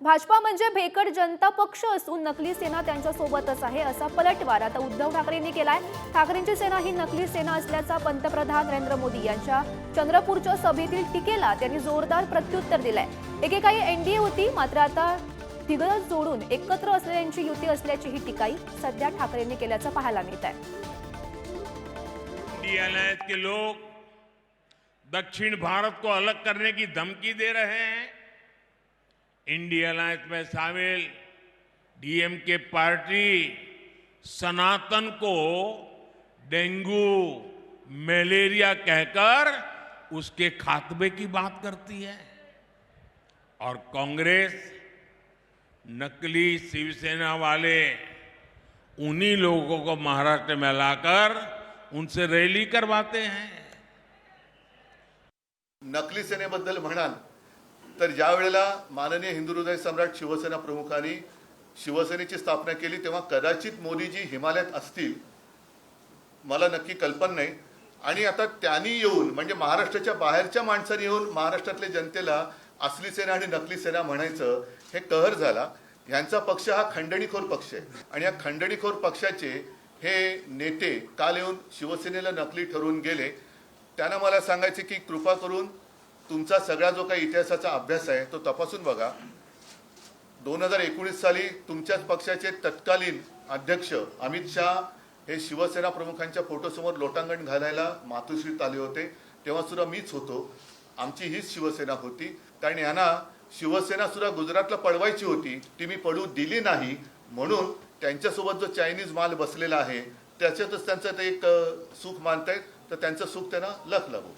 भाजपा म्हणजे भेकड जनता पक्ष असून नकली सेना त्यांच्या सोबतच आहे असा पलटवार आता उद्धव ठाकरेंनी केलाय. ठाकरेंची सेना ही नकली सेना असल्याचा पंतप्रधान नरेंद्र मोदी यांच्या चंद्रपूरच्या सभेतील टीकेला त्यांनी जोरदार प्रत्युत्तर दिलंय. एकेकाळी एनडीए होती मात्र आता तिघं जोडून एकत्र असलेल्यांची युती असल्याची ही टीकाही सध्या ठाकरेंनी केल्याचं पाहायला मिळत आहे के लोग दक्षिण भारत को अलग करने की धमकी दे रहे हैं? इंडिया अलायंस में शामिल डीएमके पार्टी सनातन को डेंगू, मलेरिया कहकर उसके खात्मे की बात करती है। और कांग्रेस, नकली शिवसेना वाले उन्हीं लोगों को महाराष्ट्र में लाकर उनसे रैली करवाते हैं। नकली सेनेबद्दल म्हणाल तर ज्या वेळेला माननीय हिंदू हृदय सम्राट शिवसेना प्रमुखांनी शिवसेनेची स्थापना केली तेव्हा कदाचित मोदीजी हिमालयात असतील. मला नक्की कल्पना नाही. आणि आता त्यांनी येऊन म्हणजे महाराष्ट्राच्या बाहेरच्या माणसांनी येऊन महाराष्ट्रातल्या जनतेला असली सेना आणि नकली सेना म्हणायचं हे कहर झाला. ह्यांचा पक्ष हा खंडणीखोर पक्ष आहे. आणि या खंडणीखोर पक्षाचे हे नेते काल येऊन शिवसेनेला नकली ठरवून गेले. त्यांना मला सांगायचे की कृपा करून तुमचा सगळा जो काही इतिहासाचा अभ्यास आहे तो तपासून बघा. दोन हजार एकोणीस साली तुमच्याच पक्षाचे तत्कालीन अध्यक्ष अमित शहा हे शिवसेना प्रमुखांच्या फोटोसमोर लोटांगण घालायला मातोश्रीत आले होते. तेव्हा सुद्धा मीच होतो. आमची हीच शिवसेना होती. कारण यांना शिवसेना सुद्धा गुजरातला पळवायची होती ती मी पडू दिली नाही. म्हणून त्यांच्यासोबत जो चायनीज माल बसलेला आहे त्याच्यातच त्यांचं ते एक सुख मानतायत. तर त्यांचं सुख त्यांना लख लागू